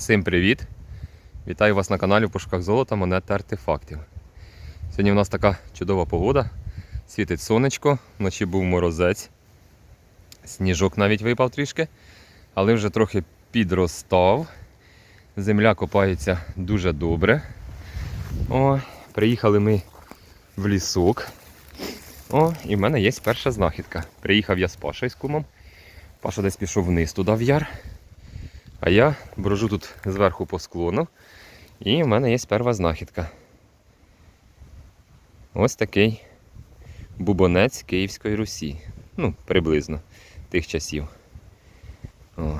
Всім привіт! Вітаю вас на каналі в пошуках золота, монет та артефактів. Сьогодні у нас така чудова погода. Світить сонечко, вночі був морозець. Сніжок навіть випав трішки, але вже трохи підростав. Земля копається дуже добре. О, приїхали ми в лісок. О, і в мене є перша знахідка. Приїхав я з Пашою з кумом. Паша десь пішов вниз туди в яр. А я брожу тут зверху по склону. І в мене є перша знахідка. Ось такий бубонець Київської Русі. Ну, приблизно тих часів. О.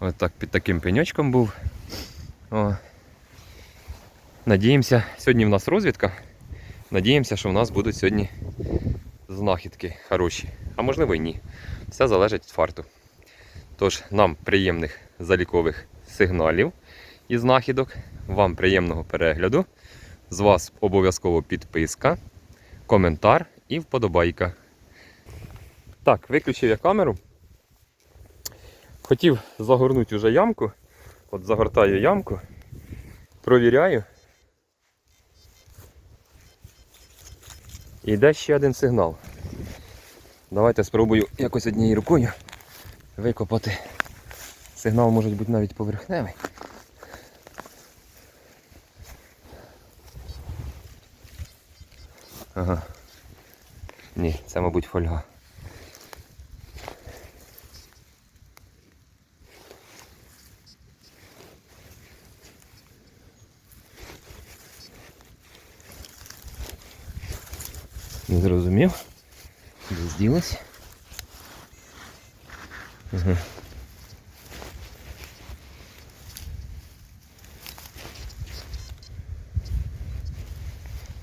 Ось так під таким пеньочком був. О. Надіємося, сьогодні в нас розвідка. Надіємося, що в нас будуть сьогодні знахідки хороші. А можливо і ні. Все залежить від фарту. Тож нам приємних залікових сигналів і знахідок, вам приємного перегляду. З вас обов'язково підписка, коментар і вподобайка. Так, виключив я камеру. Хотів загорнути вже ямку. От загортаю ямку, провіряю. І йде ще один сигнал. Давайте спробую якось однією рукою викопати. Сигнал може бути навіть поверхневий. Ага. Ні, це, мабуть, фольга. Не зрозумів. Де зділась? Ага.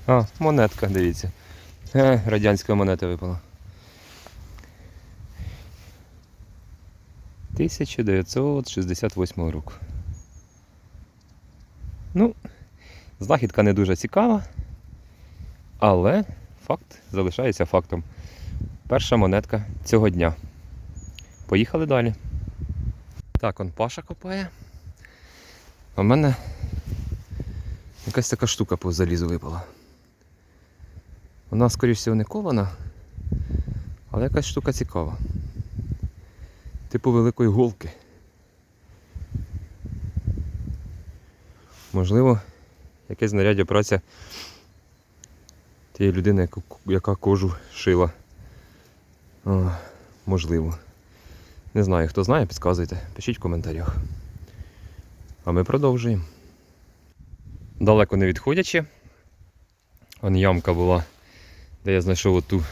А, монетка, дивіться. Е, радянська монета випала. 1968 року. Ну, знахідка не дуже цікава, але факт залишається фактом. Перша монетка цього дня. Поїхали далі. Так, он Паша копає. А в мене якась така штука по залізу випала. Вона, скоріш всього, не кована, але якась штука цікава. Типу великої голки. Можливо, якесь знаряддя праця тієї людини, яка кожу шила. О, можливо. Не знаю, хто знає, підказуйте, пишіть в коментарях. А ми продовжуємо. Далеко не відходячи. Вон ямка була, де я знайшов оту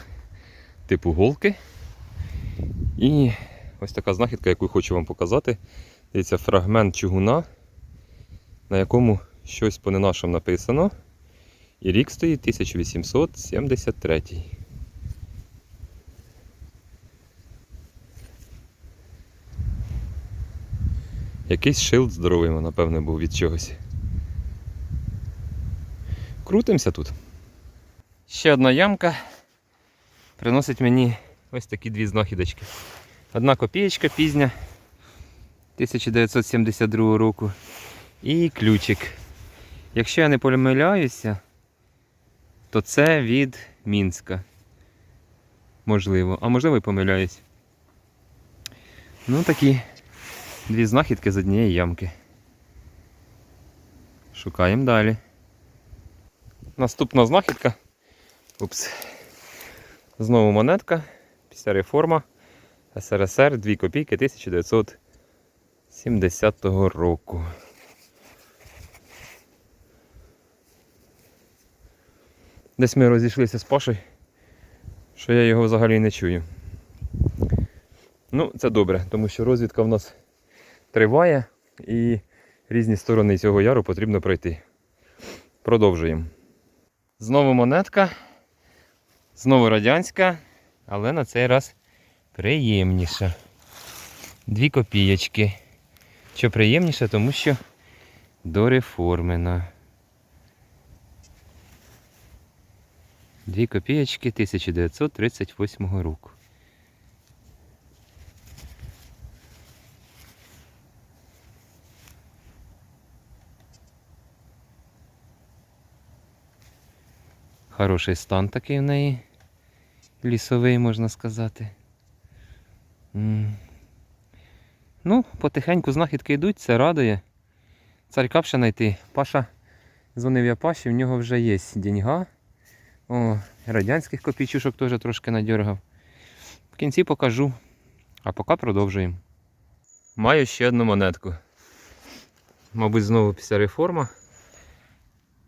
типу голки. І ось така знахідка, яку хочу вам показати. Дивіться, фрагмент чугуна, на якому щось по ненашому написано. І рік стоїть 1873. Якийсь шилд здоровий, напевне, був від чогось. Крутимося тут. Ще одна ямка приносить мені ось такі дві знахідочки. Одна копієчка пізня 1972 року. І ключик. Якщо я не помиляюся, то це від Мінська. Можливо. А можливо і помиляюсь. Ну такі дві знахідки з однієї ямки. Шукаємо далі. Наступна знахідка. Упс. Знову монетка. Після реформа СРСР 2 копійки 1970 року. Десь ми розійшлися з Пашою, що я його взагалі не чую. Ну, це добре, тому що розвідка в нас триває і різні сторони цього яру потрібно пройти. Продовжуємо. Знову монетка, знову радянська, але на цей раз приємніша. Дві копієчки. Що приємніше, тому що дореформена. Дві копієчки 1938 року. Хороший стан такий в неї. Лісовий, можна сказати. Ну, потихеньку знахідки йдуть, це радує. Царька ще знайти. Паша дзвонив я Паші, в нього вже є деньга. О, радянських копійчушок теж трошки надьоргав. В кінці покажу. А поки продовжуємо. Маю ще одну монетку. Мабуть, знову після реформа.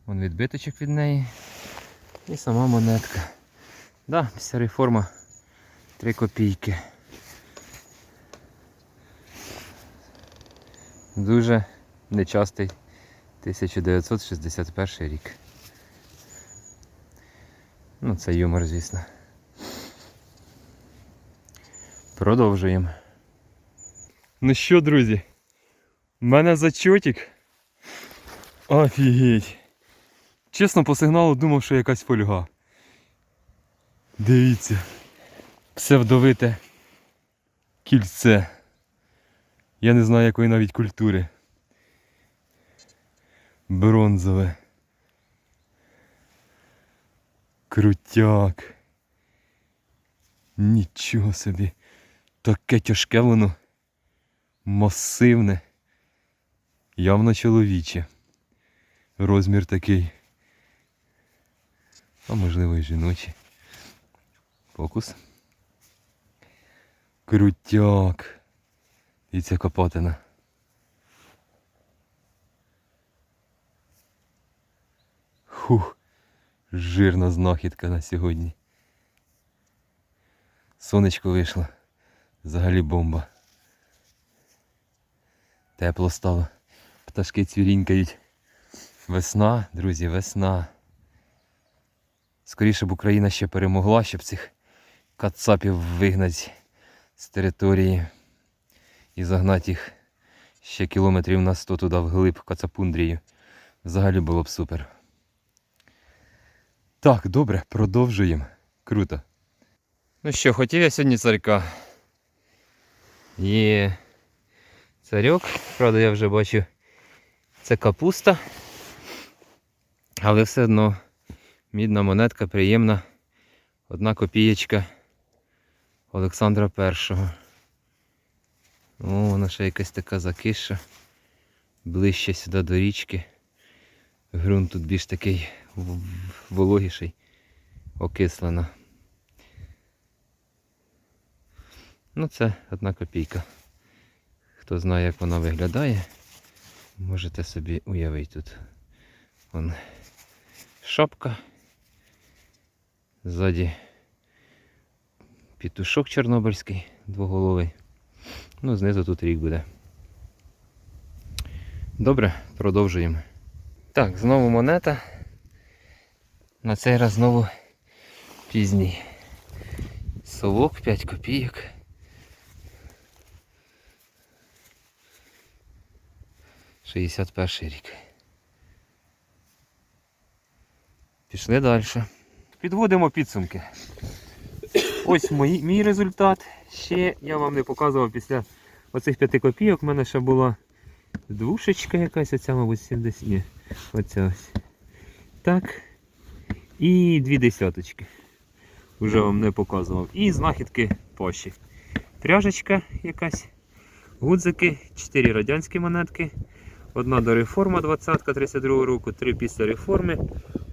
Вон відбиточок від неї. І сама монетка. Да, після реформа 3 копійки. Дуже нечастий 1961 рік. Ну, це юмор, звісно. Продовжуємо. Ну що, друзі? У мене зачотик. Офігеть. Чесно, по сигналу думав, що якась фольга. Дивіться. Псевдовите кільце. Я не знаю якої навіть культури. Бронзове. Крутяк. Нічого собі. Таке тяжке воно. Масивне. Явно чоловіче. Розмір такий. А можливо і жіночий. Фокус. Крутяк. Дивіться копатина. Хух. Жирна знахідка на сьогодні. Сонечко вийшло. Взагалі бомба. Тепло стало. Пташки цвірінькають. Весна, друзі, весна. Скоріше б Україна ще перемогла, щоб цих кацапів вигнати з території і загнати їх ще кілометрів на 100 туди вглиб Кацапундрію. Взагалі було б супер. Так, добре, продовжуємо. Круто. Ну що, хотів я сьогодні царька. Є царьок. Правда, я вже бачу, це капуста. Але все одно мідна монетка приємна. Одна копієчка Олександра І. О, вона ще якась така закиша. Ближче сюди до річки. Грунт тут більш такий вологіший, окислена. Ну, це одна копійка. Хто знає, як вона виглядає, можете собі уявити тут. Вон шапка. Ззаді пітушок чорнобильський двоголовий. Ну, знизу тут рік буде. Добре, продовжуємо. Так, знову монета. На цей раз знову пізній. Совок 5 копійок. Шістдесят перший рік. Пішли далі. Підводимо підсумки. Ось мої, мій результат. Ще я вам не показував після оцих 5 копійок. У мене ще була двушечка якась, оця, мабуть, 70. Ні, оця ось. Так. І дві десяточки. Вже вам не показував. І знахідки поші. Пряжечка якась. Гудзики, 4 радянські монетки. Одна до реформа 20-ка 32 року, три після реформи.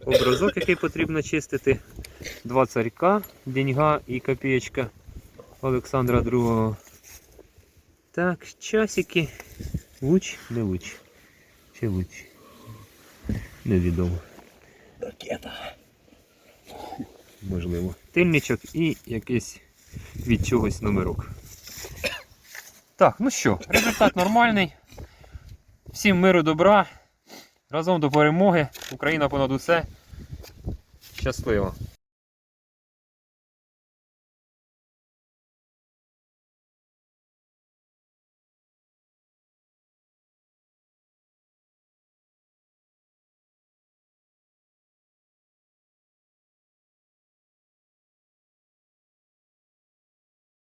Образок, який потрібно чистити. Два царька, деньга і копієчка Олександра II. Так, часики. Луч, не луч. Чи луч? Невідомо. Ракета. Можливо. Тильничок і якийсь від чогось номерок. Так, ну що, результат нормальний. Всім миру добра. Разом до перемоги. Україна понад усе. Щасливо.